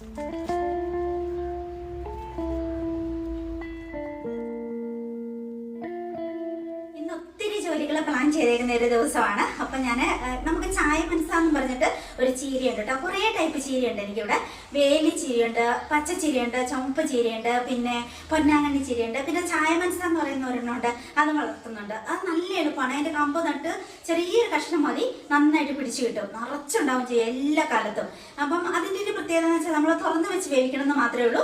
ഇന്ന് ജോലികൾ പ്ലാൻ ചെയ്തേക്കുന്ന ഒരു ദിവസമാണ്. അപ്പൊ ഞാൻ നമുക്ക് ചായ മനസ്സാന്ന് പറഞ്ഞിട്ട് ഒരു ചീരയുണ്ട് കേട്ടോ കുറേ ടൈപ്പ് ചീരയുണ്ട് എനിക്കിവിടെ. വേലി ചീരയുണ്ട് പച്ച ചീരയുണ്ട് ചുമപ്പ് ചീരയുണ്ട് പിന്നെ പൊന്നാങ്കണ്ണി ചീരയുണ്ട് പിന്നെ ചായ മനസ്സാന്ന് പറയുന്ന ഒരെണ്ണമുണ്ട്. അത് വളർത്തുന്നുണ്ട്. അത് നല്ല എളുപ്പമാണ് അതിന്റെ കമ്പ് നട്ട് ചെറിയൊരു കഷ്ണം മതി. നന്നായിട്ട് പിടിച്ചു കിട്ടും. നിറച്ചുണ്ടാവും ചെയ്യും എല്ലാ കാലത്തും. അപ്പം അതിന്റെ ഒരു പ്രത്യേകത എന്ന് വെച്ചാൽ നമ്മൾ തുറന്ന് വെച്ച് വേവിക്കണം എന്ന് മാത്രമേ ഉള്ളൂ.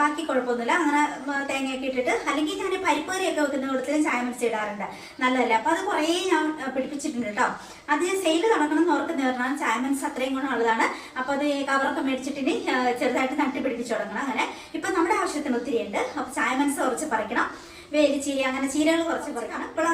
ബാക്കി കുഴപ്പമൊന്നുമില്ല. അങ്ങനെ തേങ്ങയൊക്കെ ഇട്ടിട്ട് അല്ലെങ്കിൽ ഞാൻ പരിപ്പ് കറിയൊക്കെ വെക്കുന്ന കൂട്ടത്തിലും ചായ മനസ്സിടാറുണ്ട് നല്ലതല്ല? അപ്പൊ അത് കുറേ ഞാൻ പിടിപ്പിച്ചിട്ടുണ്ട് കേട്ടോ അത് സെയിൽ തുടങ്ങണം എന്ന് ഓർക്കുന്ന പറഞ്ഞാൽ ചാമൻസ് അത്രയും ഗുണമുള്ളതാണ് അപ്പൊ അത് കവറൊക്കെ മേടിച്ചിട്ടിനി ചെറുതായിട്ട് നട്ടി പിടിപ്പിച്ചു തുടങ്ങണം അങ്ങനെ. ഇപ്പൊ നമ്മുടെ ആവശ്യത്തിന് ഒത്തിരി ഉണ്ട്. അപ്പൊ ചായമൻസ് കുറച്ച് പറിക്കണം. വേലിച്ചീര അങ്ങനെ ചീരകൾ കുറച്ച് പറിക്കണം. ഇപ്പോൾ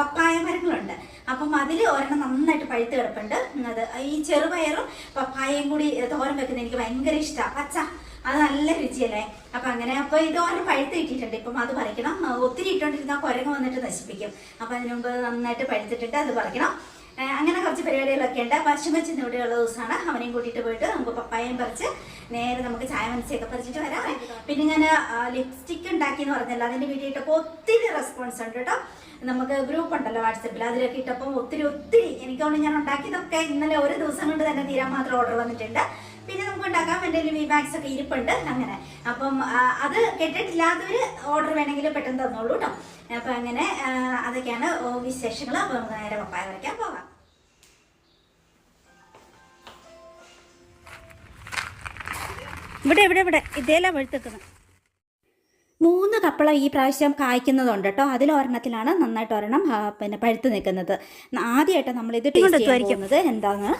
പപ്പായ മരങ്ങളുണ്ട്. അപ്പം അതിൽ ഒരെണ്ണം നന്നായിട്ട് പഴുത്ത് കിടപ്പുണ്ട്. അത് ഈ ചെറുപയറും പപ്പായയും കൂടി തോരൻ വെക്കുന്നത് എനിക്ക് ഭയങ്കര ഇഷ്ടമാണ് പച്ച അത് നല്ല രുചിയല്ലേ? അപ്പൊ അങ്ങനെ അപ്പൊ ഇത് ഓരോ പഴുത്ത് കിട്ടിയിട്ടുണ്ട്. ഇപ്പം അത് പറിക്കണം. ഒത്തിരി ഇട്ടോണ്ടിരുന്നാൽ കുരങ്ങ് വന്നിട്ട് നശിപ്പിക്കും. അപ്പൊ അതിനു മുമ്പ് നന്നായിട്ട് പഴുത്തിട്ടിട്ട് അത് പറിക്കണം. അങ്ങനെ കുറച്ച് പരിപാടികളൊക്കെ ഉണ്ട്. പശുമച്ചിന് ഇവിടെയുള്ള ദിവസമാണ്. അവനെയും കൂട്ടിയിട്ട് പോയിട്ട് നമുക്ക് പപ്പായയും പറിച്ച് നേരെ നമുക്ക് ചായ മനസ്സിയൊക്കെ പറിച്ചിട്ട് വരാം. പിന്നെ ഞാൻ ലിപ്സ്റ്റിക് ഉണ്ടാക്കി എന്ന് പറഞ്ഞല്ലോ. അതിന്റെ വീഡിയോ ഇട്ടപ്പോൾ ഒത്തിരി റെസ്പോൺസ് ഉണ്ട് കേട്ടോ. നമുക്ക് ഗ്രൂപ്പ് ഉണ്ടല്ലോ വാട്സപ്പിൽ അതിലൊക്കെ ഇട്ടപ്പോൾ ഒത്തിരി ഒത്തിരി. എനിക്ക് തോന്നുന്നു ഞാൻ ഉണ്ടാക്കിയതൊക്കെ ഇന്നലെ ഒരു ദിവസം കൊണ്ട് തന്നെ തീരാൻ മാത്രം ഓർഡർ വന്നിട്ടുണ്ട്. പിന്നെ നമുക്ക് ഉണ്ടാക്കാം എന്റെ വി ബാഗ്സ് ഒക്കെ ഇരിപ്പുണ്ട്. അങ്ങനെ. അപ്പം അത് കെട്ടിട്ടില്ലാത്തവര് ഓർഡർ വേണമെങ്കിൽ പെട്ടെന്ന് തന്നോളൂ കേട്ടോ അപ്പം അങ്ങനെ അതൊക്കെയാണ് വിശേഷങ്ങൾ അപ്പോൾ നമുക്ക് നേരെ പപ്പായ വരയ്ക്കാൻ പോകാം. ഇവിടെ ഇവിടെ ഇവിടെ. ഇതേലാ വെളുത്തെക്കുന്നത് മൂന്ന് കപ്പളം ഈ പ്രാവശ്യം കായ്ക്കുന്നതുണ്ട് കേട്ടോ അതിലൊരെണ്ണത്തിലാണ് നന്നായിട്ട് ഒരെണ്ണം പിന്നെ പഴുത്ത് നിൽക്കുന്നത്. ആദ്യമായിട്ട് നമ്മൾ ഇത് ടേസ്റ്റ് ചെയ്യുന്നത് എന്താണെന്ന് എന്താണ്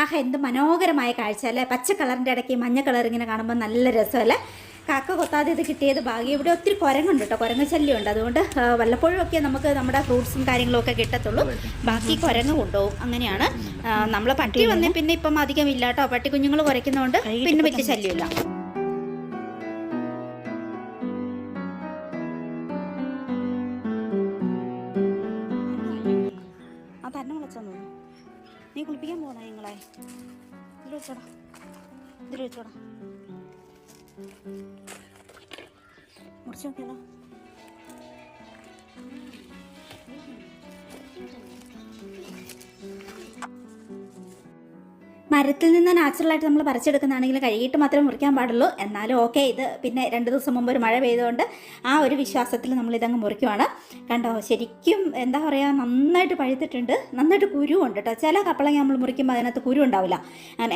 ആഹ് എന്ത് മനോഹരമായ കാഴ്ച അല്ലേ? പച്ച കളറിന്റെ ഇടയ്ക്ക് മഞ്ഞ കളർ ഇങ്ങനെ കാണുമ്പോൾ നല്ല രസമല്ലേ കാക്ക കൊത്താതെ ഇത് കിട്ടിയത് ഭാഗ്യം. ഇവിടെ ഒത്തിരി കുരങ്ങുണ്ട് കേട്ടോ. കുരങ്ങ് ശല്യമുണ്ട്. അതുകൊണ്ട് വല്ലപ്പോഴും ഒക്കെ നമുക്ക് നമ്മുടെ ഫ്രൂട്ട്സും കാര്യങ്ങളൊക്കെ കിട്ടത്തുള്ളൂ. ബാക്കി കുരങ്ങ് കൊണ്ടുപോകും. അങ്ങനെയാണ്. നമ്മൾ പട്ടി വന്നേ പിന്നെ ഇപ്പം അധികം ഇല്ല കേട്ടോ. പട്ടി കുഞ്ഞുങ്ങൾ കുറയ്ക്കുന്നതുകൊണ്ട് പിന്നെ വലിയ ശല്യമില്ല. വെച്ചോടാ ഇതിൽ വെച്ചോടാ മുറിച്ച് നോക്കിയാലോ? മരത്തിൽ നിന്ന് നാച്ചുറലായിട്ട് നമ്മൾ പറിച്ചെടുക്കുന്നതാണെങ്കിൽ കഴുകിയിട്ട് മാത്രമേ മുറിക്കാൻ പാടുള്ളൂ. എന്നാലും ഓക്കെ ഇത് പിന്നെ രണ്ട് ദിവസം മുമ്പ് ഒരു മഴ പെയ്തുകൊണ്ട് ആ ഒരു വിശ്വാസത്തിൽ നമ്മൾ ഇതങ്ങ് മുറിക്കുവാണ്. കണ്ടോ ശരിക്കും എന്താ പറയുക നന്നായിട്ട് പഴുത്തിട്ടുണ്ട്. നന്നായിട്ട് കുരുവുണ്ട് കേട്ടോ ചില കപ്പളങ്ങ നമ്മൾ മുറിക്കുമ്പോൾ അതിനകത്ത് കുരു ഉണ്ടാവില്ല.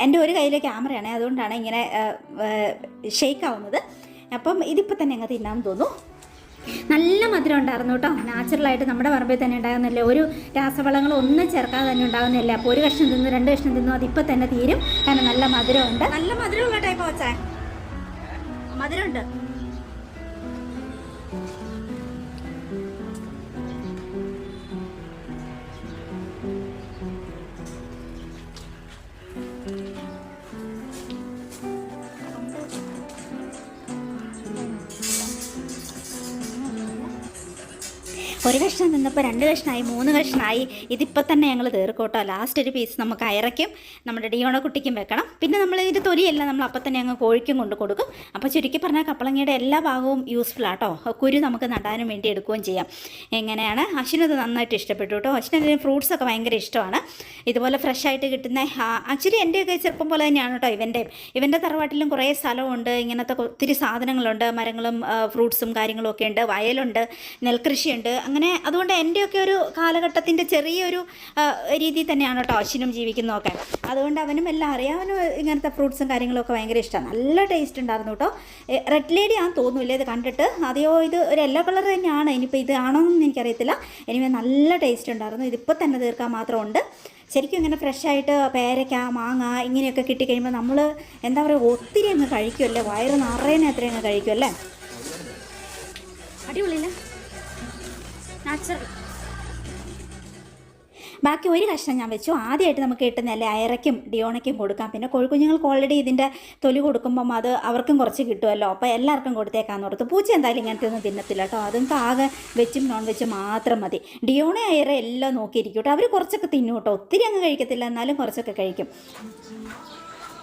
എന്റെ ഒരു കയ്യിലെ ക്യാമറയാണ് അതുകൊണ്ടാണ് ഇങ്ങനെ ഷേക്ക് ആവുന്നത്. അപ്പം ഇതിപ്പോൾ തന്നെ അങ്ങ് തിന്നാൻ തോന്നുന്നു. നല്ല മധുരം ഉണ്ടായിരുന്നു കേട്ടോ. നാച്ചുറലായിട്ട് നമ്മുടെ പറമ്പിൽ തന്നെ ഉണ്ടാകുന്നില്ലേ ഒരു രാസവളങ്ങളും ഒന്നും ചേർക്കാതെ തന്നെ ഉണ്ടാകുന്നില്ല? അപ്പോൾ ഒരു കഷ്ണം തിന്നു രണ്ട് കഷ്ണം തിന്നു അതിപ്പോൾ തന്നെ തീരും. കാരണം നല്ല മധുരമുണ്ട്. നല്ല മധുരമുള്ള ടൈപ്പ് വെച്ചാൽ മധുരമുണ്ട്. ഒരു കഷ്ണം നിന്നപ്പോൾ രണ്ട് കഷ്ണമായി മൂന്ന് കഷ്ണമായി ഇതിപ്പോൾ തന്നെ ഞങ്ങൾ തീർക്കോട്ടോ ലാസ്റ്റ് ഒരു പീസ് നമുക്ക് അയറയ്ക്കും നമ്മുടെ ഡിയോണ കുട്ടിക്കും വെക്കണം. പിന്നെ നമ്മൾ ഇതിന്റെ തൊലിയെല്ലാം നമ്മൾ അപ്പം തന്നെ അങ്ങ് കോഴിക്കും കൊണ്ട് കൊടുക്കും. അപ്പോൾ ചുരുക്കി പറഞ്ഞാൽ കപ്പളങ്ങയുടെ എല്ലാ ഭാഗവും യൂസ്ഫുൾ ആട്ടോ. കുരു നമുക്ക് നടാനും വേണ്ടി എടുക്കുകയും ചെയ്യാം. എങ്ങനെയാണ്? അശ്വിനത് നന്നായിട്ട് ഇഷ്ടപ്പെട്ടു കേട്ടോ. അശ്വിന് ഫ്രൂട്ട്സൊക്കെ ഭയങ്കര ഇഷ്ടമാണ്. ഇതുപോലെ ഫ്രഷ് ആയിട്ട് കിട്ടുന്ന ആക്ച്വലി എന്റെയൊക്കെ ചെറുപ്പം പോലെ തന്നെയാണ് കേട്ടോ ഇവന്റെ. ഇവന്റെ തറവാട്ടിലും കുറേ സ്ഥലമുണ്ട്. ഇങ്ങനത്തെ ഒത്തിരി സാധനങ്ങളുണ്ട്. മരങ്ങളും ഫ്രൂട്ട്സും കാര്യങ്ങളും ഒക്കെ ഉണ്ട്. വയലുണ്ട് നെൽകൃഷിയുണ്ട്. അങ്ങനെ അതുകൊണ്ട് എന്റെയൊക്കെ ഒരു കാലഘട്ടത്തിന്റെ ചെറിയൊരു രീതി രീതിയിൽ തന്നെയാണ് കേട്ടോ അശ്വിനും ജീവിക്കുന്നതൊക്കെ. അതുകൊണ്ട് അവനും എല്ലാം അറിയാവനും ഇങ്ങനത്തെ ഫ്രൂട്ട്സും കാര്യങ്ങളൊക്കെ ഭയങ്കര ഇഷ്ടമാണ് നല്ല ടേസ്റ്റ് ഉണ്ടായിരുന്നു കേട്ടോ റെഡ് ലേഡി ആണെന്ന് തോന്നുന്നില്ല ഇത് കണ്ടിട്ട്? അതെയോ ഇത് ഒരു യെല്ലോ കളർ തന്നെയാണ്. ഇനിയിപ്പോൾ ഇത് ആണോ എന്ന് എനിക്കറിയത്തില്ല. എനിവേ നല്ല ടേസ്റ്റ് ഉണ്ടായിരുന്നു. ഇതിപ്പോൾ തന്നെ തീർക്കാൻ മാത്രമുണ്ട്. ശരിക്കും ഇങ്ങനെ ഫ്രഷായിട്ട് പേരയ്ക്ക മാങ്ങ ഇങ്ങനെയൊക്കെ കിട്ടിക്കഴിയുമ്പോൾ നമ്മൾ എന്താ പറയുക ഒത്തിരി അങ്ങ് കഴിക്കുമല്ലേ വയറ് നിറയുന്ന അത്രയും അങ്ങ് കഴിക്കുമല്ലേ അടിപൊളിയില്ല? ബാക്കി ഒരു കഷ്ണം ഞാൻ വെച്ചു. ആദ്യമായിട്ട് നമുക്ക് കിട്ടുന്നതല്ലേ അയറയ്ക്കും ഡിയോണയ്ക്കും കൊടുക്കാം. പിന്നെ കോഴിക്കുഞ്ഞുങ്ങൾക്ക് ഓൾറെഡി ഇതിന്റെ തൊലി കൊടുക്കുമ്പം അത് അവർക്കും കുറച്ച് കിട്ടുമല്ലോ. അപ്പോൾ എല്ലാവർക്കും കൊടുത്തേക്കാന്ന് ഓർത്ത്. പൂച്ച എന്തായാലും ഇങ്ങനത്തെ ഒന്നും തിന്നത്തില്ല കേട്ടോ. അതുങ്ങൾക്ക് ആകെ വെച്ചും നോൺ വെച്ചും മാത്രം മതി. ഡിയോണ അയറ എല്ലാം നോക്കിയിരിക്കും കേട്ടോ. അവർ കുറച്ചൊക്കെ തിന്നു കേട്ടോ. ഒത്തിരി അങ്ങ് കഴിക്കത്തില്ല എന്നാലും കുറച്ചൊക്കെ കഴിക്കും.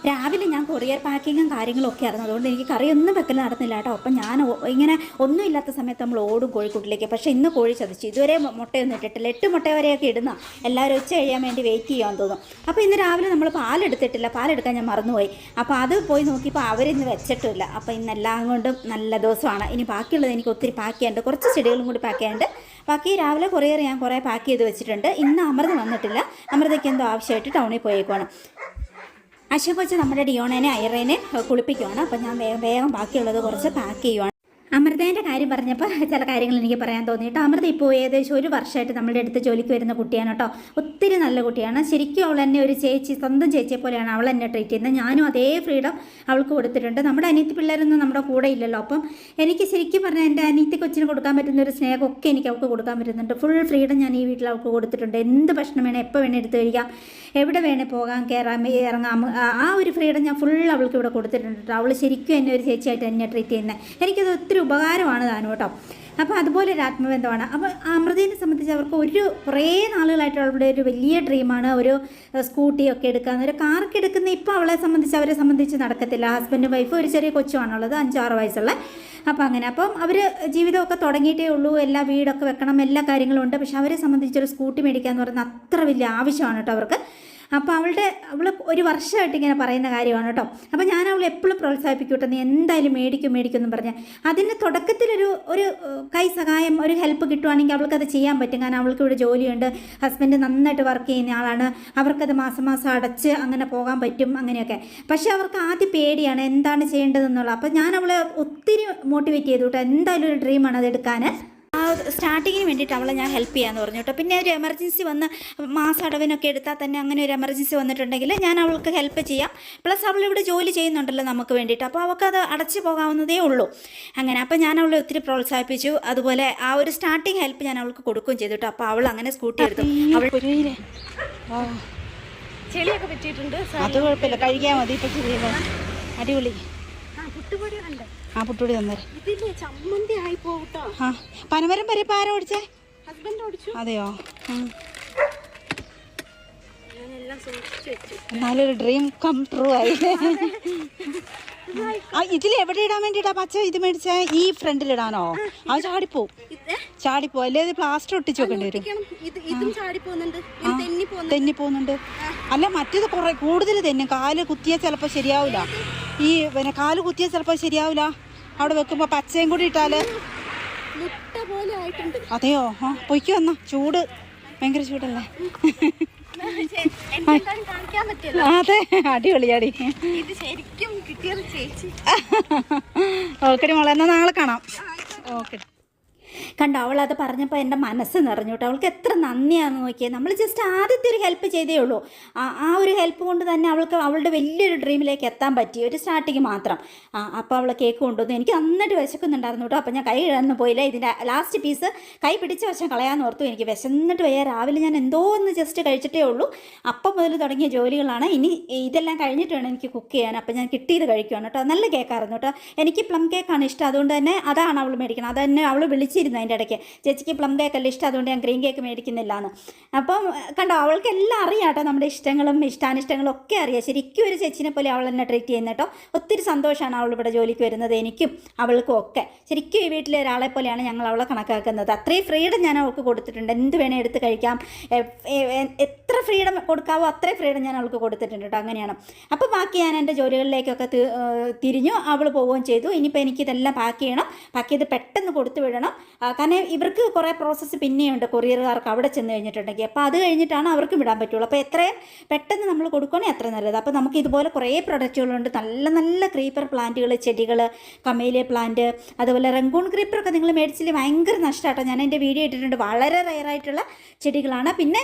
രാവിലെ ഞാൻ കൊറിയർ പാക്കിങ്ങും കാര്യങ്ങളും ഒക്കെ ആയിരുന്നു. അതുകൊണ്ട് എനിക്ക് കറിയൊന്നും വെക്കൽ നടന്നില്ല കേട്ടോ. അപ്പം ഞാൻ ഇങ്ങനെ ഒന്നും ഇല്ലാത്ത സമയത്ത് നമ്മൾ ഓടും കോഴിക്കൂട്ടിലേക്ക്. പക്ഷേ ഇന്ന് കോഴി ചതിച്ചു. ഇതുവരെ മുട്ടയൊന്നും ഇട്ടിട്ടില്ല. എട്ട് മുട്ട വരെയൊക്കെ ഇടുന്ന എല്ലാവരും ഉച്ച കഴിയാൻ വേണ്ടി വെയിറ്റ് ചെയ്യാൻ തോന്നും. അപ്പോൾ ഇന്ന് രാവിലെ നമ്മൾ പാലെടുത്തിട്ടില്ല പാലെടുക്കാൻ ഞാൻ മറന്നുപോയി. അപ്പോൾ അത് പോയി നോക്കിയപ്പോൾ അവരിന്ന് വെച്ചിട്ടില്ല. അപ്പോൾ ഇന്ന് എല്ലാം കൊണ്ടും നല്ല ദിവസമാണ്. ഇനി ബാക്കിയുള്ളത് എനിക്ക് ഒത്തിരി പാക്ക് ചെയ്യാണ്ട് കുറച്ച് ചെടികളും കൂടി പാക്ക് ചെയ്യാണ്ട് ബാക്കി രാവിലെ കൊറിയർ ഞാൻ കുറേ പാക്ക് ചെയ്ത് വെച്ചിട്ടുണ്ട്. ഇന്ന് അമൃത വന്നിട്ടില്ല. അമൃതയ്ക്ക് എന്തോ ആവശ്യമായിട്ട് ടൗണിൽ പോയേക്കുവാണ്. അശോക് വെച്ച് നമ്മുടെ ഡിയോണേനെ അയറേനെ കുളിപ്പിക്കുവാണ്. അപ്പം ഞാൻ വേഗം വേഗം ബാക്കിയുള്ളത് കുറച്ച് പാക്ക് ചെയ്യുവാണ്. അമൃതേന്റെ കാര്യം പറഞ്ഞപ്പോൾ ചില കാര്യങ്ങൾ എനിക്ക് പറയാൻ തോന്നി കേട്ടോ. അമൃത ഇപ്പോൾ ഏകദേശം ഒരു വർഷമായിട്ട് നമ്മളുടെ അടുത്ത് ജോലിക്ക് വരുന്ന കുട്ടിയാണ് കേട്ടോ. ഒത്തിരി നല്ല കുട്ടിയാണ്. ശരിക്കും അവൾ എന്നെ ഒരു ചേച്ചി സ്വന്തം ചേച്ചിയെ പോലെയാണ് അവൾ എന്നെ ട്രീറ്റ് ചെയ്യുന്നത്. ഞാനും അതേ ഫ്രീഡം അവൾക്ക് കൊടുത്തിട്ടുണ്ട്. നമ്മുടെ അനിയത്തി പിള്ളേരൊന്നും നമ്മുടെ കൂടെ ഇല്ലല്ലോ. അപ്പം എനിക്ക് ശരിക്കും പറഞ്ഞാൽ എന്റെ അനിയത്തി കൊച്ചിന് കൊടുക്കാൻ പറ്റുന്ന ഒരു സ്നേഹമൊക്കെ എനിക്ക് അവൾക്ക് കൊടുക്കാൻ പറ്റുന്നുണ്ട്. ഫുൾ ഫ്രീഡം ഞാൻ ഈ വീട്ടിൽ അവൾക്ക് കൊടുത്തിട്ടുണ്ട്. എന്ത് ഭക്ഷണം വേണേൽ എപ്പോൾ വേണേൽ എടുത്ത് കഴിക്കാം എവിടെ വേണേൽ പോകാം കയറാം ഇറങ്ങാം. ആ- ഒരു ഫ്രീഡം ഞാൻ ഫുൾ അവൾക്ക് ഇവിടെ കൊടുത്തിട്ടുണ്ട് അവൾ ശരിക്കും എന്നെ ഒരു ചേച്ചിയായിട്ട് എന്നെ ട്രീറ്റ് ചെയ്യുന്നത്. എനിക്കത് ഒത്തിരി ഉപകാരമാണ് താനും കേട്ടോ. അപ്പോൾ അതുപോലെ ഒരു ആത്മബന്ധമാണ്. അപ്പോൾ അമൃതയെ സംബന്ധിച്ച് അവർക്ക് ഒരു കുറേ നാളുകളായിട്ട് അവളുടെ ഒരു വലിയ ഡ്രീമാണ് ഒരു സ്കൂട്ടിയൊക്കെ എടുക്കുക ഒരു കാർക്ക് എടുക്കുന്ന ഇപ്പോൾ അവളെ സംബന്ധിച്ച് അവരെ സംബന്ധിച്ച് നടക്കത്തില്ല. ഹസ്ബൻഡും വൈഫും ഒരു ചെറിയ കൊച്ചുമാണുള്ളത് അഞ്ചാറ് വയസ്സുള്ള. അപ്പോൾ അങ്ങനെ. അപ്പം അവർ ജീവിതമൊക്കെ തുടങ്ങിയിട്ടേ ഉള്ളൂ. എല്ലാ വീടൊക്കെ വെക്കണം എല്ലാ കാര്യങ്ങളും ഉണ്ട്. പക്ഷെ അവരെ സംബന്ധിച്ചൊരു സ്കൂട്ടി മേടിക്കുക എന്ന് പറയുന്നത് അത്ര വലിയ ആവശ്യമാണ് കേട്ടോ അവർക്ക്. അപ്പോൾ അവളുടെ അവൾ ഒരു വർഷമായിട്ട് ഇങ്ങനെ പറയുന്ന കാര്യമാണ് കേട്ടോ. അപ്പോൾ ഞാൻ അവളെ എപ്പോഴും പ്രോത്സാഹിപ്പിക്കൂട്ടെ നീ എന്തായാലും മേടിക്കും മേടിക്കും എന്ന് പറഞ്ഞ്. അതിന് തുടക്കത്തിലൊരു ഒരു കൈ സഹായം ഒരു ഹെൽപ്പ് കിട്ടുവാണെങ്കിൽ അവൾക്കത് ചെയ്യാൻ പറ്റും. കാരണം അവൾക്ക് ഇവിടെ ജോലിയുണ്ട്. ഹസ്ബൻഡ് നന്നായിട്ട് വർക്ക് ചെയ്യുന്ന ആളാണ്. അവർക്കത് മാസം മാസം അടച്ച് അങ്ങനെ പോകാൻ പറ്റും അങ്ങനെയൊക്കെ. പക്ഷേ അവർക്ക് ആദ്യം പേടിയാണ് എന്താണ് ചെയ്യേണ്ടതെന്നുള്ളത് അപ്പോൾ ഞാൻ അവളെ ഒത്തിരി മോട്ടിവേറ്റ് ചെയ്തു കേട്ടോ. എന്തായാലും ഒരു ഡ്രീമാണ് അത് എടുക്കാൻ സ്റ്റാർട്ടിങ്ങിന് വേണ്ടിയിട്ട് അവളെ ഞാൻ ഹെൽപ്പ് ചെയ്യാന്ന് പറഞ്ഞു കേട്ടോ. പിന്നെ ഒരു എമർജൻസി വന്ന് മാസം അടവിനൊക്കെ എടുത്താൽ തന്നെ അങ്ങനെ ഒരു എമർജൻസി വന്നിട്ടുണ്ടെങ്കിൽ ഞാൻ അവൾക്ക് ഹെൽപ്പ് ചെയ്യാം. പ്ലസ് അവൾ ഇവിടെ ജോലി ചെയ്യുന്നുണ്ടല്ലോ നമുക്ക് വേണ്ടിയിട്ട്. അപ്പോൾ അവൾക്കത് അടച്ചു പോകാവുന്നതേ ഉള്ളൂ. അങ്ങനെ അപ്പോൾ ഞാൻ അവളെ ഒത്തിരി പ്രോത്സാഹിപ്പിച്ചു. അതുപോലെ ആ ഒരു സ്റ്റാർട്ടിങ് ഹെൽപ്പ് ഞാൻ അവൾക്ക് കൊടുക്കുകയും ചെയ്തു കേട്ടോ. അപ്പോൾ അവൾ അങ്ങനെ സ്കൂട്ടി എടുത്തു. അവൾ ചെളിയൊക്കെ പറ്റിയിട്ടുണ്ട് അത് കുഴപ്പമില്ല. കഴിക്കാൻ മതി. ഇപ്പം അടിപൊളി. ആ പുട്ടുപൊടി തന്നേരെ. ഇതില്ലേ ചമ്മന്തി ആയി പോകട്ടോ ആ പനമരം വരെ ഇപ്പൊ ആരാ ഓടിച്ചേ? ഹസ്ബൻഡ് ഓടിച്ചു. അതെയോ? എന്നാലൊരു ഡ്രീം കം ട്രൂ ആയി. ആ ഇതിൽ എവിടെ ഇടാൻ വേണ്ടിട്ടാ പച്ച ഇത് മേടിച്ച? ഈ ഫ്രണ്ടിൽ ഇടാനോ? അത് ചാടിപ്പോ. ചാടിപ്പോ. അല്ലേ ഇത് പ്ലാസ്റ്റർ ഒട്ടിച്ച് വെക്കേണ്ടി വരും. തെന്നി പോകുന്നുണ്ട്. അല്ല മറ്റേത് കുറെ കൂടുതൽ തെന്നും. കാൽ കുത്തിയാൽ ചിലപ്പോ ശരിയാവില്ല ഈ പിന്നെ കാൽ കുത്തിയാൽ ചിലപ്പോൾ ശരിയാവില്ല അവിടെ വെക്കുമ്പോൾ പച്ചയും കൂടി ഇട്ടാൽ. അതെയോ? ആ പൊയ്ക്ക് വന്ന ചൂട്. ഭയങ്കര ചൂടല്ലേ? അതെ. അടിപൊളിയാടി ഓക്കെ മോളെ എന്നാ നാളെ കാണാം. ഓക്കെ കണ്ടോ അവൾ അത് പറഞ്ഞപ്പോൾ എന്റെ മനസ്സ് നിറഞ്ഞു കേട്ടോ അവൾക്ക് എത്ര നന്ദിയാന്ന് നോക്കിയത് നമ്മൾ ജസ്റ്റ് ആദ്യത്തെ ഒരു ഹെൽപ്പ് ചെയ്തേ ഉള്ളൂ. ആ ഒരു ഹെൽപ്പ് കൊണ്ട് തന്നെ അവൾക്ക് അവളുടെ വലിയൊരു ഡ്രീമിലേക്ക് എത്താൻ പറ്റി. ഒരു സ്റ്റാർട്ടിങ് മാത്രം. അപ്പോൾ അവൾ കേക്ക് കൊണ്ടുവന്നു. എനിക്ക് നന്നായിട്ട് വിശക്കുന്നുണ്ടായിരുന്നു കേട്ടോ അപ്പോൾ ഞാൻ കൈ ഇഴന്ന് പോയില്ല. ഇതിന്റെ ലാസ്റ്റ് പീസ് കൈ പിടിച്ച വശം കളയാമെന്ന് ഓർത്തു എനിക്ക് വിശന്നിട്ട് വയ്യ. രാവിലെ ഞാൻ എന്തോ ഒന്ന് ജസ്റ്റ് കഴിച്ചിട്ടേ ഉള്ളൂ. അപ്പം മുതൽ തുടങ്ങിയ ജോലികളാണ്. ഇനി ഇതെല്ലാം കഴിഞ്ഞിട്ട് വേണം എനിക്ക് കുക്ക് ചെയ്യാൻ. അപ്പം ഞാൻ കിട്ടിയത് കഴിക്കുവാണ് കേട്ടോ നല്ല കേക്കായിരുന്നു കേട്ടോ എനിക്ക് പ്ലം കേക്കാണ് ഇഷ്ടം. അതുകൊണ്ട് തന്നെ അതാണ് അവൾ മേടിക്കണം അത് തന്നെ അവൾ വിളിച്ചിരുന്നു. അതിന്റെ ഇടയ്ക്ക്. ചേച്ചിക്ക് പ്ലം കേക്കല്ല ഇഷ്ടം? അതുകൊണ്ട് ഞാൻ ഗ്രീൻ കേക്ക് മേടിക്കുന്നില്ല എന്ന് അപ്പം കണ്ടോ അവൾക്ക് എല്ലാം അറിയാം കേട്ടോ നമ്മുടെ ഇഷ്ടങ്ങളും ഇഷ്ടാനിഷ്ടങ്ങളും ഒക്കെ അറിയാം. ശരിക്കും ഒരു ചേച്ചിനെ പോലെ അവൾ എന്നെ ട്രീറ്റ് ചെയ്യുന്ന കേട്ടോ. ഒത്തിരി സന്തോഷമാണ് അവൾ ഇവിടെ ജോലിക്ക് വരുന്നത് എനിക്കും അവൾക്കും ഒക്കെ. ശരിക്കും ഈ വീട്ടിലെ ഒരാളെ പോലെയാണ് ഞങ്ങൾ അവളെ കണക്കാക്കുന്നത്. അത്രയും ഫ്രീഡം ഞാൻ അവൾക്ക് കൊടുത്തിട്ടുണ്ട്. എന്ത് വേണേൽ എടുത്ത് കഴിക്കാം. എത്ര ഫ്രീഡം കൊടുക്കാവോ അത്രയും ഫ്രീഡം ഞാൻ അവൾക്ക് കൊടുത്തിട്ടുണ്ട് കേട്ടോ. അങ്ങനെയാണ്. അപ്പോൾ ബാക്കി ഞാൻ എന്റെ ജോലികളിലേക്കൊക്കെ തിരിഞ്ഞു അവൾ പോവുകയും ചെയ്തു. ഇനിയിപ്പോൾ എനിക്കിതെല്ലാം പാക്ക് ചെയ്യണം. പാക്ക് ചെയ്ത് പെട്ടെന്ന് കൊടുത്തു വിടണം. കാരണം ഇവർക്ക് കുറേ പ്രോസസ്സ് പിന്നെയുണ്ട്. കൊറിയറുകാർക്ക് അവിടെ ചെന്ന് കഴിഞ്ഞിട്ടുണ്ടെങ്കിൽ. അപ്പോൾ അത് കഴിഞ്ഞിട്ടാണ് അവർക്ക് വിടാൻ പറ്റുള്ളൂ. അപ്പോൾ എത്രയും പെട്ടെന്ന് നമ്മൾ കൊടുക്കുകയാണെങ്കിൽ അത്ര നല്ലത്. അപ്പോൾ നമുക്ക് ഇതുപോലെ കുറേ പ്രൊഡക്റ്റുകളുണ്ട് നല്ല നല്ല ക്രീപ്പർ പ്ലാന്റുകൾ ചെടികൾ കമേലിയ പ്ലാന്റ് അതുപോലെ റംഗൂൺ ക്രീപ്പറൊക്കെ നിങ്ങൾ മേടിച്ചിൽ ഭയങ്കര നഷ്ടമാട്ടോ. ഞാൻ എന്റെ വീഡിയോ ഇട്ടിട്ടുണ്ട്. വളരെ റയറായിട്ടുള്ള ചെടികളാണ്. പിന്നെ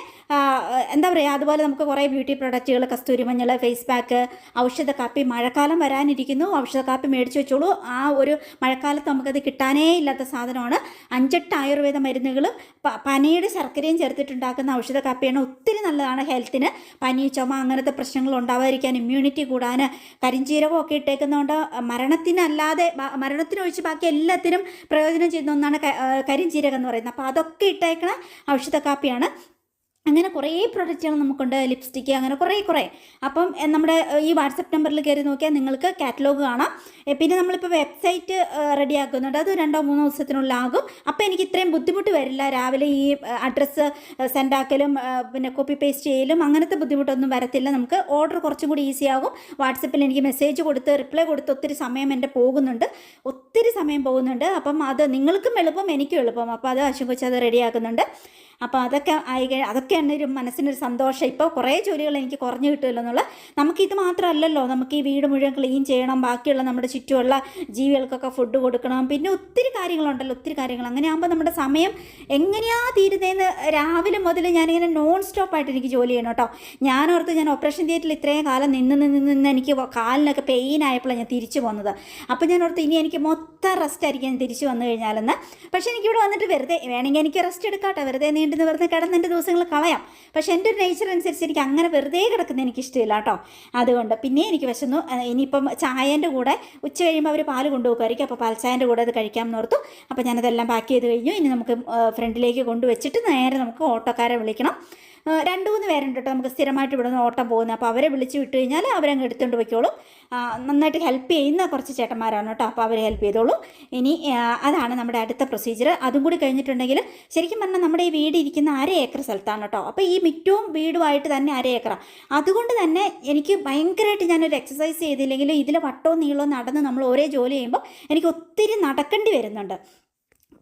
എന്താ പറയുക അതുപോലെ നമുക്ക് കുറേ ബ്യൂട്ടി പ്രൊഡക്റ്റുകൾ കസ്തൂരി മഞ്ഞൾ ഫേസ് പാക്ക് ഔഷധ കാപ്പി മഴക്കാലം വരാനിരിക്കുന്നു. ഔഷധ കാപ്പി മേടിച്ച് വെച്ചോളൂ. ആ ഒരു മഴക്കാലത്ത് നമുക്കത് കിട്ടാനേ ഇല്ലാത്ത സാധനമാണ്. അഞ്ചെട്ട് ആയുർവേദ മരുന്നുകൾ പനയുടെ ശർക്കരയും ചേർത്തിട്ടുണ്ടാക്കുന്ന ഔഷധ കാപ്പിയാണ് ഒത്തിരി നല്ലതാണ് ഹെൽത്തിന്. പനി ചുമ അങ്ങനത്തെ പ്രശ്നങ്ങൾ ഉണ്ടാവാതിരിക്കാൻ ഇമ്മ്യൂണിറ്റി കൂടാൻ കരിഞ്ചീരകം ഒക്കെ ഇട്ടേക്കുന്നതുകൊണ്ട് മരണത്തിനല്ലാതെ മരണത്തിനൊഴിച്ച് ബാക്കി എല്ലാത്തിനും പ്രയോജനം ചെയ്യുന്ന ഒന്നാണ് കരിഞ്ചീരകം എന്ന് പറയുന്നത്. അപ്പോൾ അതൊക്കെ ഇട്ടേക്കണ ഔഷധ കാപ്പിയാണ്. അങ്ങനെ കുറേ പ്രൊഡക്റ്റുകൾ നമുക്കുണ്ട്. ലിപ്സ്റ്റിക്ക് അങ്ങനെ കുറേ കുറേ. അപ്പം നമ്മുടെ ഈ വാട്സപ്പ് നമ്പറിൽ കയറി നോക്കിയാൽ നിങ്ങൾക്ക് കാറ്റലോഗ് കാണാം. പിന്നെ നമ്മളിപ്പോൾ വെബ്സൈറ്റ് റെഡി ആക്കുന്നുണ്ട് അത് രണ്ടോ മൂന്നോ ദിവസത്തിനുള്ളിൽ ആകും അപ്പോൾ എനിക്ക് ഇത്രയും ബുദ്ധിമുട്ട് വരില്ല. രാവിലെ ഈ അഡ്രസ്സ് സെൻഡ് ആക്കലും പിന്നെ കോപ്പി പേസ്റ്റ് ചെയ്യലും അങ്ങനത്തെ ബുദ്ധിമുട്ടൊന്നും വരത്തില്ല. നമുക്ക് ഓർഡർ കുറച്ചും കൂടി ഈസി ആകും. വാട്സപ്പിൽ എനിക്ക് മെസ്സേജ് കൊടുത്ത് റിപ്ലൈ കൊടുത്ത് ഒത്തിരി സമയം എന്റെ പോകുന്നുണ്ട്. ഒത്തിരി സമയം പോകുന്നുണ്ട്. അപ്പം അത് നിങ്ങൾക്കും എളുപ്പം എനിക്കും എളുപ്പം. അപ്പോൾ അത് അശ്വം കൊച്ച് അത് റെഡിയാക്കുന്നുണ്ട്. അപ്പോൾ അതൊക്കെ ആയി അതൊക്കെയാണ് ഒരു മനസ്സിനൊരു സന്തോഷം. ഇപ്പോൾ കുറേ ജോലികൾ എനിക്ക് കുറഞ്ഞു കിട്ടുമല്ലോ എന്നുള്ള നമുക്കിത് മാത്രമല്ലല്ലോ. നമുക്ക് ഈ വീട് മുഴുവൻ ക്ലീൻ ചെയ്യണം ബാക്കിയുള്ള നമ്മുടെ ചുറ്റുമുള്ള ജീവികൾക്കൊക്കെ ഫുഡ് കൊടുക്കണം. പിന്നെ ഒത്തിരി കാര്യങ്ങളുണ്ടല്ലോ ഒത്തിരി കാര്യങ്ങൾ. അങ്ങനെ ആകുമ്പോൾ നമ്മുടെ സമയം എങ്ങനെയാ തീരുന്നതെന്ന് രാവിലെ മുതൽ ഞാനിങ്ങനെ നോൺ സ്റ്റോപ്പായിട്ട് എനിക്ക് ജോലി ചെയ്യണം കേട്ടോ. ഞാൻ ഓർത്ത് ഞാൻ ഓപ്പറേഷൻ തിയേറ്ററിൽ ഇത്രയും കാലം നിന്ന് നിന്ന് നിന്ന് എനിക്ക് കാലിനൊക്കെ പെയിൻ ആയപ്പോഴാണ് ഞാൻ തിരിച്ചു പോകുന്നത് അപ്പോൾ ഞാൻ ഓർത്ത് ഇനി എനിക്ക് മൊത്തം റെസ്റ്റ് ആയിരിക്കും ഞാൻ തിരിച്ചു വന്നു കഴിഞ്ഞാലെന്ന്. പക്ഷേ എനിക്കിവിടെ വന്നിട്ട് വെറുതെ വേണമെങ്കിൽ എനിക്ക് റെസ്റ്റ് എടുക്കാട്ടോ. വെറുതെ നീണ്ടുന്ന വെറുതെ കിടന്ന് എന്റെ ദിവസങ്ങൾ കളയാം. പക്ഷേ എന്റെ ഒരു നേച്ചർ അനുസരിച്ച് എനിക്ക് അങ്ങനെ വെറുതെ കിടക്കുന്ന എനിക്ക് ഇഷ്ടമില്ല കേട്ടോ. അതുകൊണ്ട് പിന്നെ എനിക്ക് വിശന്നു. ഇനിയിപ്പം ചായേന്റെ കൂടെ ഉച്ച കഴിയുമ്പോൾ അവർ പാൽ കൊണ്ടുപോകുമായിരിക്കും അപ്പോൾ പാൽച്ചായന്റെ കൂടെ അത് കഴിക്കാമെന്ന് ഓർത്തു. അപ്പോൾ ഞാനതെല്ലാം പാക്ക് ചെയ്ത് കഴിഞ്ഞു. ഇനി നമുക്ക് ഫ്രണ്ടിലേക്ക് കൊണ്ടുവച്ചിട്ട് നേരെ നമുക്ക് ഓട്ടോക്കാരെ വിളിക്കണം. രണ്ട് മൂന്ന് പേരുണ്ട് കേട്ടോ നമുക്ക് സ്ഥിരമായിട്ട് ഇവിടെ നിന്ന് ഓട്ടം പോകുന്നത്. അപ്പോൾ അവരെ വിളിച്ച് വിട്ട് കഴിഞ്ഞാൽ അവരങ്ങ് എടുത്തുകൊണ്ട് പോയിക്കോളും. നന്നായിട്ട് ഹെൽപ്പ് ചെയ്യുന്ന കുറച്ച് ചേട്ടന്മാരാണ് കേട്ടോ. അപ്പോൾ അവരെ ഹെൽപ്പ് ചെയ്തോളൂ. ഇനി അതാണ് നമ്മുടെ അടുത്ത പ്രൊസീജിയർ. അതും കൂടി കഴിഞ്ഞിട്ടുണ്ടെങ്കിൽ ശരിക്കും പറഞ്ഞാൽ നമ്മുടെ ഈ വീട് ഇരിക്കുന്ന അര ഏക്കർ സ്ഥലത്താണ് കേട്ടോ. അപ്പോൾ ഈ മിറ്റവും വീടുമായിട്ട് തന്നെ അര ഏക്കറാണ് അതുകൊണ്ട് തന്നെ എനിക്ക് ഭയങ്കരമായിട്ട് ഞാനൊരു എക്സസൈസ് ചെയ്തില്ലെങ്കിലും ഇതിൽ വട്ടവും നീളവും നടന്ന് നമ്മൾ ഒരേ ജോലി ചെയ്യുമ്പോൾ എനിക്ക് ഒത്തിരി നടക്കേണ്ടി വരുന്നുണ്ട്.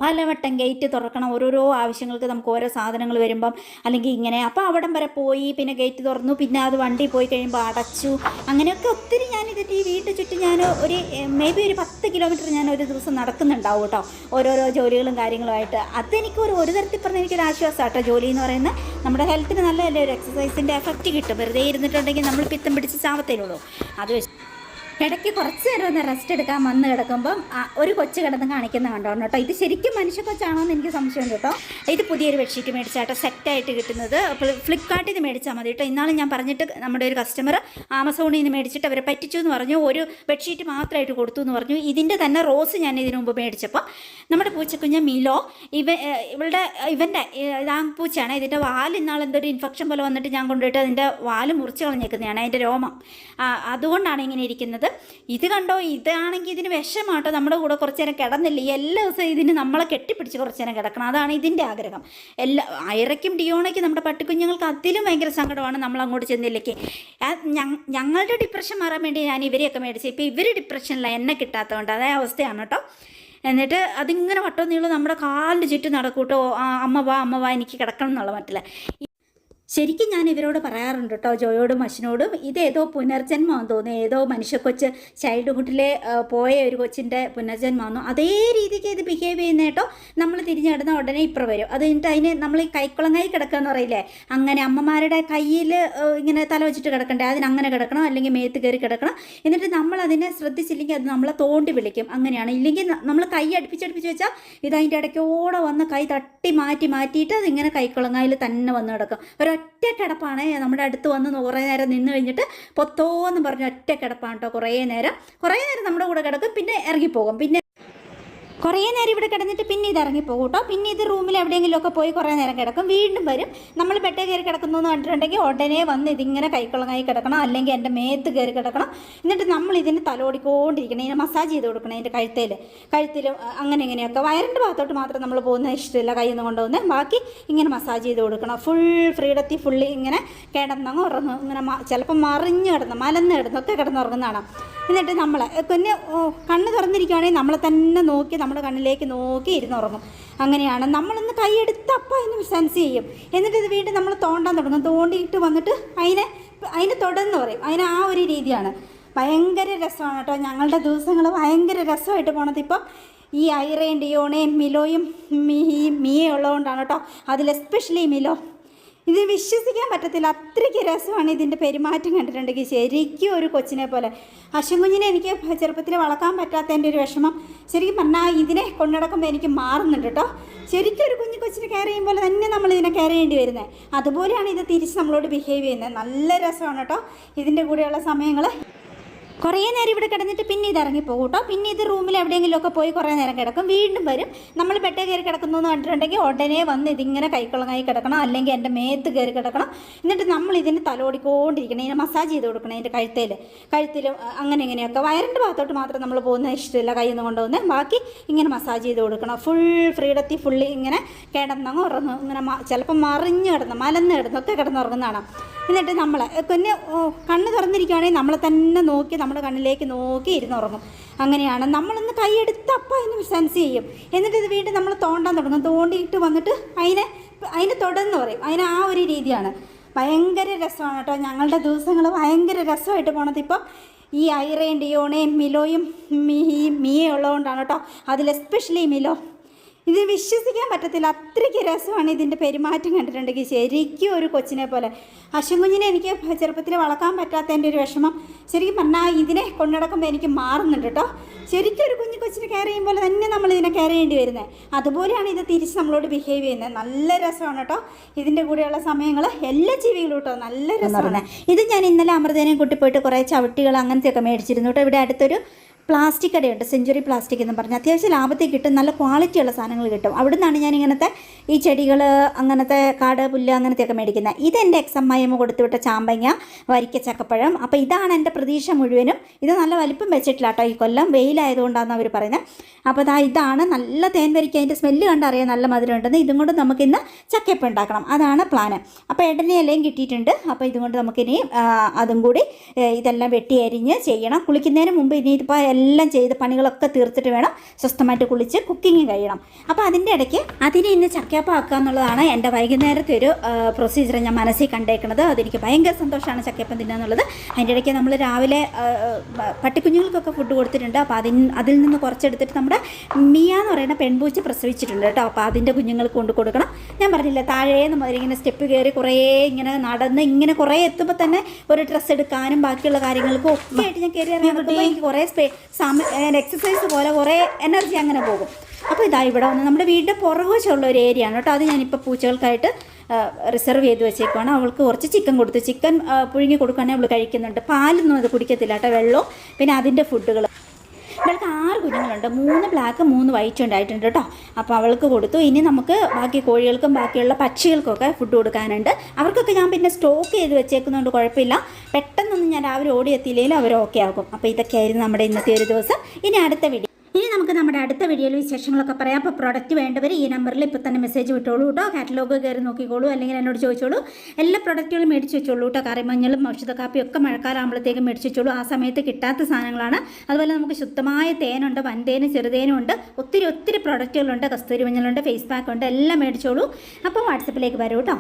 പലവട്ടം ഗേറ്റ് തുറക്കണം ഓരോരോ ആവശ്യങ്ങൾക്ക് നമുക്ക് ഓരോ സാധനങ്ങൾ വരുമ്പം അല്ലെങ്കിൽ ഇങ്ങനെ. അപ്പോൾ അവിടം വരെ പോയി പിന്നെ ഗേറ്റ് തുറന്നു പിന്നെ അത് വണ്ടി പോയി കഴിയുമ്പോൾ അടച്ചു. അങ്ങനെയൊക്കെ ഒത്തിരി ഞാൻ ഇതിന്റെ ഈ വീട്ടു ചുറ്റും ഞാൻ ഒരു മേ ബി ഒരു പത്ത് കിലോമീറ്റർ ഞാൻ ഒരു ദിവസം നടക്കുന്നുണ്ടാവും കേട്ടോ ഓരോരോ ജോലികളും കാര്യങ്ങളുമായിട്ട്. അതെനിക്ക് ഒരു ഒരു തരത്തിൽ പറഞ്ഞാൽ എനിക്കൊരു ആശ്വാസം കേട്ടോ ജോലി എന്ന് പറയുന്നത് നമ്മുടെ ഹെൽത്തിന് നല്ലതല്ലേ ഒരു എക്സസൈസിന്റെ എഫക്റ്റ് കിട്ടും. വെറുതെ ഇരുന്നിട്ടുണ്ടെങ്കിൽ നമ്മൾ പിത്തം പിടിച്ച് ചാവത്തേലുള്ളൂ അത് വെച്ച് ഇടയ്ക്ക് കുറച്ച് നേരം ഒന്ന് റെസ്റ്റ് എടുക്കാൻ വന്ന് കിടക്കുമ്പം ഒരു കൊച്ചു കിടന്ന് കാണിക്കുന്ന കണ്ടോണം കേട്ടോ. ഇത് ശരിക്കും മനുഷ്യ കൊച്ചാണോ എന്ന് എനിക്ക് സംശയമുണ്ട് കേട്ടോ. ഇത് പുതിയൊരു ബെഡ്ഷീറ്റ് മേടിച്ചാട്ടോ സെറ്റായിട്ട് കിട്ടുന്നത്. ഫ്ലിപ്കാർട്ടിൽ നിന്ന് മേടിച്ചാൽ മതി കേട്ടോ. ഇന്നാളും ഞാൻ പറഞ്ഞിട്ട് നമ്മുടെ ഒരു കസ്റ്റമർ ആമസോണിൽ നിന്ന് മേടിച്ചിട്ട് അവരെ പറ്റിച്ചു എന്ന് പറഞ്ഞു. ഒരു ബെഡ്ഷീറ്റ് മാത്രമായിട്ട് കൊടുത്തു എന്ന് പറഞ്ഞു. ഇതിന്റെ തന്നെ റോസ് ഞാൻ ഇതിനു മുമ്പ് മേടിച്ചപ്പോൾ നമ്മുടെ പൂച്ചക്കുഞ്ഞ് മിലോ ഇവ ഇവളുടെ ഇവന്റെ പൂച്ചയാണ്. ഇതിന്റെ വാൽ ഇന്നാൾ എന്തൊരു ഇൻഫെക്ഷൻ പോലെ വന്നിട്ട് ഞാൻ കൊണ്ടുപോയിട്ട് അതിന്റെ വാൽ മുറിച്ച് കളഞ്ഞേക്കുന്നതാണ്. അതിന്റെ രോമം. അതുകൊണ്ടാണ് ഇങ്ങനെ ഇരിക്കുന്നത്. ഇത് കണ്ടോ ഇതാണെങ്കിൽ ഇതിന് വിഷമാട്ടോ. നമ്മുടെ കൂടെ കുറച്ച് നേരം കിടന്നില്ല. എല്ലാ ദിവസവും ഇതിന് നമ്മളെ കെട്ടിപ്പിടിച്ച് കുറച്ച് നേരം കിടക്കണം. അതാണ് ഇതിന്റെ ആഗ്രഹം. എല്ലാ അയറയ്ക്കും ഡിയോണയ്ക്കും നമ്മുടെ പട്ടിക്കുഞ്ഞുങ്ങൾക്ക് അതിലും ഭയങ്കര സങ്കടമാണ് നമ്മൾ അങ്ങോട്ട് ചെന്നില്ലേക്ക്. ഞങ്ങളുടെ ഡിപ്രഷൻ മാറാൻ വേണ്ടി ഞാൻ ഇവരെയൊക്കെ മേടിച്ചു. ഇപ്പോൾ ഇവർ ഡിപ്രഷനിലാണ് എന്നെ കിട്ടാത്തതുകൊണ്ട്. അതേ അവസ്ഥയാണ് കേട്ടോ. എന്നിട്ട് അതിങ്ങനെ വട്ടം നീളം നമ്മുടെ കാലിന് ചുറ്റും നടക്കൂട്ടോ. അമ്മ വാ അമ്മ വാ എനിക്ക് കിടക്കണം എന്നുള്ള മട്ടില്ല ശരിക്കും ഞാൻ ഇവരോട് പറയാറുണ്ട് കേട്ടോ ജോയോടും അശ്വിനോടും ഇതേതോ പുനർജന്മമാണെന്ന് തോന്നുന്നു. ഏതോ മനുഷ്യക്കൊച്ച് ചൈൽഡ്ഹുഡിലെ പോയ ഒരു കൊച്ചിന്റെ പുനർജന്മമാണെന്നു അതേ രീതിക്ക് ഇത് ബിഹേവ് ചെയ്യുന്ന കേട്ടോ നമ്മൾ തിരിഞ്ഞിടുന്ന ഉടനെ ഇപ്പുറം വരും. അത് കഴിഞ്ഞിട്ട് അതിന് നമ്മൾ ഈ കൈക്കുളങ്ങായി കിടക്കുക എന്ന് പറയില്ലേ? അങ്ങനെ അമ്മമാരുടെ കയ്യിൽ ഇങ്ങനെ തല വെച്ചിട്ട് കിടക്കണ്ടേ? അതിന് അങ്ങനെ കിടക്കണം? അല്ലെങ്കിൽ മേത്ത് കയറി കിടക്കണം? എന്നിട്ട് നമ്മൾ അതിനെ ശ്രദ്ധിച്ചില്ലെങ്കിൽ അത് നമ്മളെ തോണ്ടി വിളിക്കും. അങ്ങനെയാണ്. ഇല്ലെങ്കിൽ നമ്മൾ കൈ അടുപ്പിച്ചടുപ്പിച്ച് വെച്ചാൽ ഇത് അതിന്റെ വന്ന് കൈ തട്ടി മാറ്റി മാറ്റിയിട്ട് അതിങ്ങനെ കൈക്കുളങ്ങായിൽ തന്നെ വന്ന് കിടക്കും. ഒരൊറ്റ കിടപ്പാണ് നമ്മുടെ അടുത്ത് വന്ന് കുറേ നേരം നിന്ന് കഴിഞ്ഞിട്ട് പൊത്തോന്ന് പറഞ്ഞ് ഒറ്റ കിടപ്പാണ് കേട്ടോ കുറേ നേരം. കുറേ നേരം നമ്മുടെ കൂടെ കിടക്കും പിന്നെ ഇറങ്ങിപ്പോകും. പിന്നെ കുറേ നേരം ഇവിടെ കിടന്നിട്ട് പിന്നെ ഇത് ഇറങ്ങിപ്പോകും കേട്ടോ. പിന്നെ ഇത് റൂമിൽ എവിടെയെങ്കിലുമൊക്കെ പോയി കുറേ നേരം കിടക്കും. വീണ്ടും വരും. നമ്മൾ ബെഡ് കയറി കിടക്കുന്നു എന്ന് കണ്ടിട്ടുണ്ടെങ്കിൽ ഉടനെ വന്ന് ഇതിങ്ങനെ കൈക്കുളങ്ങായി കിടക്കണം. അല്ലെങ്കിൽ എന്റെ മേത്ത് കയറി കിടക്കണം. എന്നിട്ട് നമ്മൾ ഇതിന് തലോടിക്കൊണ്ടിരിക്കണം. ഇതിനെ മസാജ് ചെയ്ത് കൊടുക്കണം എന്റെ കഴുത്തേൽ. കഴുത്തിലും അ, അങ്ങനെ ഇങ്ങനെയൊക്കെ. വയറിന്റെ ഭാഗത്തോട്ട് മാത്രം നമ്മൾ പോകുന്നത് ഇഷ്ടമില്ല കയ്യിൽ നിന്ന് കൊണ്ടുപോകുന്നത്. ബാക്കി ഇങ്ങനെ മസാജ് ചെയ്ത് കൊടുക്കണം. ഫുൾ ഫ്രീഡത്തിൽ ഫുള്ളി ഇങ്ങനെ കിടന്നങ്ങ് ഉറങ്ങും. ഇങ്ങനെ ചിലപ്പോൾ മറിഞ്ഞ് കിടന്ന് മലന്ന് കിടന്നൊക്കെ കിടന്നുറങ്ങുന്നതാണ്. എന്നിട്ട് നമ്മൾ പിന്നെ കണ്ണ് തുറന്നിരിക്കുകയാണെങ്കിൽ നമ്മളെ തന്നെ നോക്കി നമ്മുടെ കണ്ണിലേക്ക് നോക്കി ഇരുന്നുറങ്ങും അങ്ങനെയാണ് നമ്മളൊന്ന് കൈയെടുത്ത് അപ്പം അതിന് സെൻസ് ചെയ്യും. എന്നിട്ട് ഇത് വീണ്ടും നമ്മൾ തോണ്ടാൻ തുടങ്ങും. തോണ്ടിയിട്ട് വന്നിട്ട് അതിനെ അതിനെ തൊടെന്ന് പറയും. അതിന് ആ ഒരു രീതിയാണ്. ഭയങ്കര രസമാണ് കേട്ടോ. ഞങ്ങളുടെ ദിവസങ്ങൾ ഭയങ്കര രസമായിട്ട് പോണത് ഇപ്പം ഈ ഐറയും ഡിയോണയും മിലോയും മീ മീയും ഉള്ളതുകൊണ്ടാണ് കേട്ടോ. അതിൽ എസ്പെഷ്യലി മിലോ ഇത് വിശ്വസിക്കാൻ പറ്റത്തില്ല. അത്രയ്ക്ക് രസമാണ് ഇതിന്റെ പെരുമാറ്റം കണ്ടിട്ടുണ്ടെങ്കിൽ. ശരിക്കും ഒരു കൊച്ചിനെ പോലെ. അശ്വൻ കുഞ്ഞിനെ എനിക്ക് ചെറുപ്പത്തിൽ വളർത്താൻ പറ്റാത്തതിന്റെ ഒരു വിഷമം. ശരിക്കും പറഞ്ഞാൽ ഇതിനെ കൊണ്ടുനടക്കുമ്പോൾ എനിക്ക് മാറുന്നുണ്ട് കേട്ടോ. ശരിക്കും ഒരു കുഞ്ഞു കൊച്ചിനെ കെയർ ചെയ്യുമ്പോൾ തന്നെ നമ്മൾ ഇതിനെ കെയർ ചെയ്യേണ്ടി വരുന്നത് അതുപോലെയാണ് ഇത് തിരിച്ച് നമ്മളോട് ബിഹേവ് ചെയ്യുന്നത് നല്ല രസമാണ് കേട്ടോ ഇതിന്റെ കൂടെയുള്ള സമയങ്ങൾ കുറേ നേരം ഇവിടെ കിടന്നിട്ട് പിന്നെ ഇത് ഇറങ്ങിപ്പോകും കേട്ടോ. പിന്നെ ഇത് റൂമിൽ എവിടെയെങ്കിലുമൊക്കെ പോയി കുറേ നേരം കിടക്കും. വീണ്ടും വരും. നമ്മൾ ബെഡ് കയറി കിടക്കുന്നു എന്ന് കണ്ടിട്ടുണ്ടെങ്കിൽ ഉടനെ വന്ന് ഇതിങ്ങനെ കൈക്കുളങ്ങായി കിടക്കണം. അല്ലെങ്കിൽ എന്റെ മേത്ത് കയറി കിടക്കണം. എന്നിട്ട് നമ്മൾ ഇതിന് തലോടിക്കൊണ്ടിരിക്കണം. ഇതിനെ മസാജ് ചെയ്ത് കൊടുക്കണം എന്റെ കഴുത്തേൽ. കഴുത്തിലും അഹ് അങ്ങനെ ഇങ്ങനെയൊക്കെ. വയറിന്റെ ഭാഗത്തോട്ട് മാത്രം നമ്മൾ പോകുന്നത് ഇഷ്ടമില്ല കയ്യിൽ നിന്ന് കൊണ്ടുപോകുന്നത്. ബാക്കി ഇങ്ങനെ മസാജ് ചെയ്ത് കൊടുക്കണം. ഫുൾ ഫ്രീഡത്തിൽ ഫുള്ളി ഇങ്ങനെ കിടന്നങ്ങ് ഉറങ്ങും. ഇങ്ങനെ ചിലപ്പോൾ മറിഞ്ഞ് കിടന്ന് മലന്ന് കിടന്നൊക്കെ കിടന്നുറങ്ങുന്നതാണ് എന്നിട്ട് നമ്മൾ പിന്നെ കണ്ണ് തുറന്നിരിക്കുകയാണെങ്കിൽ നമ്മളെ തന്നെ നോക്കി നമ്മുടെ കണ്ണിലേക്ക് നോക്കി ഇരുന്നുറങ്ങും അങ്ങനെയാണ് നമ്മളൊന്ന് കൈയെടുത്ത് അപ്പം അതിന് സെൻസ് ചെയ്യും. എന്നിട്ട് ഇത് വീണ്ടും നമ്മൾ തോണ്ടാൻ തുടങ്ങും. തോണ്ടിയിട്ട് വന്നിട്ട് അതിനെ അതിനെ തൊടെന്ന് പറയും. അതിന് ആ ഒരു രീതിയാണ്. ഭയങ്കര രസമാണ് കേട്ടോ. ഞങ്ങളുടെ ദിവസങ്ങൾ ഭയങ്കര രസമായിട്ട് പോണത് ഇപ്പം ഈ ഐറയും ഡിയോണയും മിലോയും മീ മീയും ഉള്ളതുകൊണ്ടാണ് കേട്ടോ. അതിൽ എസ്പെഷ്യലി മിലോ. ഇത് വിശ്വസിക്കാൻ പറ്റത്തില്ല. അത്രയ്ക്ക് രസമാണ് ഇതിന്റെ പെരുമാറ്റം കണ്ടിട്ടുണ്ടെങ്കിൽ. ശരിക്കും ഒരു കൊച്ചിനെ പോലെ. അശ്വൻ കുഞ്ഞിനെ എനിക്ക് ചെറുപ്പത്തിൽ വളർത്താൻ പറ്റാത്തതിന്റെ ഒരു വിഷമം. ശരിക്കും പറഞ്ഞാൽ ഇതിനെ കൊണ്ടുനടക്കുമ്പോൾ എനിക്ക് മാറുന്നുണ്ട് കേട്ടോ. ശരിക്കും ഒരു കുഞ്ഞു കൊച്ചിനെ കെയർ ചെയ്യുമ്പോൾ പോലെ തന്നെ നമ്മൾ ഇതിനെ കെയർ ചെയ്യേണ്ടി വരുന്നത് അതുപോലെയാണ് ഇത് തിരിച്ച് നമ്മളോട് ബിഹേവ് ചെയ്യുന്നത് നല്ല രസമാണ് കേട്ടോ. ഇതിന്റെ കൂടെയുള്ള സമയങ്ങൾ എല്ലാ ജീവികളും കേട്ടോ. നല്ല രസമാണ്. ഇത് ഞാൻ ഇന്നലെ അമൃതേനെ കൂട്ടി പോയിട്ട് കുറേ ചവിട്ടികൾ അങ്ങനത്തെയൊക്കെ മേടിച്ചിരുന്നു കേട്ടോ. ഇവിടെ അടുത്തൊരു പ്ലാസ്റ്റിക് കടയുണ്ട് സെഞ്ചുറി പ്ലാസ്റ്റിക് എന്ന് പറഞ്ഞാൽ അത്യാവശ്യം ലാഭത്തിൽ കിട്ടും നല്ല ക്വാളിറ്റിയുള്ള സാധനങ്ങൾ കിട്ടും. അവിടെ നിന്നാണ് ഞാൻ ഇങ്ങനത്തെ ഈ ചെടികൾ അങ്ങനത്തെ കാട് പുല്ല് അങ്ങനത്തെയൊക്കെ മേടിക്കുന്നത്. ഇതെന്റെ എക്സ് അമ്മായിയമ്മ കൊടുത്തുവിട്ട ചാമ്പങ്ങ വരിക്ക ചക്കപ്പഴം. അപ്പോൾ ഇതാണ് എന്റെ പ്രതീക്ഷ മുഴുവനും. ഇത് നല്ല വലിപ്പം വെച്ചിട്ടില്ല കേട്ടോ. ഈ കൊല്ലം വെയിലായതുകൊണ്ടാണെന്ന് അവർ പറയുന്നത്. അപ്പോൾ അതാ ഇതാണ് നല്ല തേൻ വരിക്ക. അതിന്റെ സ്മെല്ല് കണ്ടറിയാൻ നല്ല മധുരം ഉണ്ടെന്ന്. ഇതും കൊണ്ട് നമുക്കിന്ന് ചക്കയപ്പം ഉണ്ടാക്കണം. അതാണ് പ്ലാന് അപ്പോൾ എടനെ ഇലയും കിട്ടിയിട്ടുണ്ട്. അപ്പോൾ ഇതുകൊണ്ട് നമുക്കിനി അതും കൂടി ഇതെല്ലാം വെട്ടി അരിഞ്ഞ് ചെയ്യണം. കുളിക്കുന്നതിന് മുമ്പ് ഇനി ഇതിപ്പോൾ എല്ലാം ചെയ്ത് പണികളൊക്കെ തീർത്തിട്ട് വേണം സ്വസ്ഥമായിട്ട് കുളിച്ച് കുക്കിങ് കഴിയണം. അപ്പോൾ അതിന്റെ ഇടയ്ക്ക് അതിനെ ഇന്ന് ചക്കയപ്പം ആക്കുക എന്നുള്ളതാണ് എന്റെ വൈകുന്നേരത്തെ ഒരു പ്രൊസീജിയർ ഞാൻ മനസ്സിൽ കണ്ടേക്കുന്നത് അതെനിക്ക് ഭയങ്കര സന്തോഷമാണ് ചക്കയപ്പം തിന്നുക അതിന്റെ ഇടയ്ക്ക് നമ്മൾ രാവിലെ പട്ടിക്കുഞ്ഞുങ്ങൾക്കൊക്കെ ഫുഡ് കൊടുത്തിട്ടുണ്ട്. അപ്പോൾ അതിൽ അതിൽ നിന്ന് കുറച്ചെടുത്തിട്ട് നമ്മുടെ മിയ എന്ന് പറയുന്ന പെൺപൂച്ച പ്രസവിച്ചിട്ടുണ്ട് കേട്ടോ. അപ്പോൾ അതിന്റെ കുഞ്ഞുങ്ങൾക്ക് കൊണ്ട് കൊടുക്കണം. ഞാൻ പറഞ്ഞില്ല താഴേന്ന് മുതൽ ഇങ്ങനെ സ്റ്റെപ്പ് കയറി കുറേ ഇങ്ങനെ നടന്ന് ഇങ്ങനെ കുറേ എത്തുമ്പോൾ തന്നെ ഒരു ഡ്രസ്സ് എടുക്കാനും ബാക്കിയുള്ള കാര്യങ്ങൾക്കും ഒക്കെ ആയിട്ട് ഞാൻ കയറി ഇറങ്ങി എനിക്ക് കുറേ സ്പേ സമയം എക്സസൈസ് പോലെ കുറേ എനർജി അങ്ങനെ പോകും. അപ്പോൾ ഇതാ ഇവിടെ വന്ന് നമ്മുടെ വീടിന്റെ പുറകുവശമുള്ള ഒരു ഏരിയ ആണ് കേട്ടോ. അത് ഞാനിപ്പോൾ പൂച്ചകൾക്കായിട്ട് റിസർവ് ചെയ്ത് വെച്ചേക്കുവാണ്. അവൾക്ക് കുറച്ച് ചിക്കൻ കൊടുത്തു. ചിക്കൻ പുഴുങ്ങി കൊടുക്കുകയാണെങ്കിൽ അവൾ കഴിക്കുന്നുണ്ട്. പാലൊന്നും അത് കുടിക്കത്തില്ല കേട്ടോ വെള്ളവും. പിന്നെ അതിന്റെ ഫുഡുകൾ ഇവൾക്ക് ആറ് കുഞ്ഞുങ്ങളുണ്ട്. മൂന്ന് ബ്ലാക്ക് മൂന്ന് വൈറ്റ് ഉണ്ടായിട്ടുണ്ട് കേട്ടോ അപ്പോൾ അവൾക്ക് കൊടുത്തു. ഇനി നമുക്ക് ബാക്കി കോഴികൾക്കും ബാക്കിയുള്ള പക്ഷികൾക്കൊക്കെ ഫുഡ് കൊടുക്കാനുണ്ട്. അവർക്കൊക്കെ ഞാൻ പിന്നെ സ്റ്റോക്ക് ചെയ്ത് വെച്ചേക്കുന്നതുകൊണ്ട് കുഴപ്പമില്ല. പെട്ടെന്നൊന്നും ഞാൻ രാവിലെ ഓടി എത്തിയില്ലെങ്കിലും അവർ ഓക്കെ ആകും അപ്പോൾ ഇതൊക്കെയായിരുന്നു നമ്മുടെ ഇന്നത്തെ ഒരു ദിവസം. ഇനി അടുത്ത വീഡിയോ ഇനി നമുക്ക് നമ്മുടെ അടുത്ത വീഡിയോയിൽ വിശേഷങ്ങളൊക്കെ പറയാം. അപ്പോൾ പ്രോഡക്റ്റ് വേണ്ടവർ ഈ നമ്പറിൽ ഇപ്പോൾ തന്നെ മെസ്സേജ് വിട്ടോളൂ കേട്ടോ കാറ്റലോഗ് കയറി നോക്കിക്കോളൂ. അല്ലെങ്കിൽ എന്നോട് ചോദിച്ചോളൂ. എല്ലാ പ്രോഡക്റ്റുകളും മേടിച്ച് വെച്ചോളൂ കേട്ടോ കറിമഞ്ഞളും ഔഷധ കാപ്പിയും ഒക്കെ മഴക്കാലമാകുമ്പോഴത്തേക്കും മേടിച്ച് വെച്ചോളൂ. ആ സമയത്ത് കിട്ടാത്ത സാധനങ്ങളാണ്. അതുപോലെ നമുക്ക് ശുദ്ധമായ തേനുണ്ട് വൻതേനും ചെറുതേനും ഉണ്ട്. ഒത്തിരി ഒത്തിരി പ്രോഡക്റ്റുകളുണ്ട് കസ്തൂരി മഞ്ഞളുണ്ട് ഫേസ് പാക്ക് ഉണ്ട്. എല്ലാം മേടിച്ചോളൂ. അപ്പോൾ വാട്സപ്പിലേക്ക് വരൂ കേട്ടോ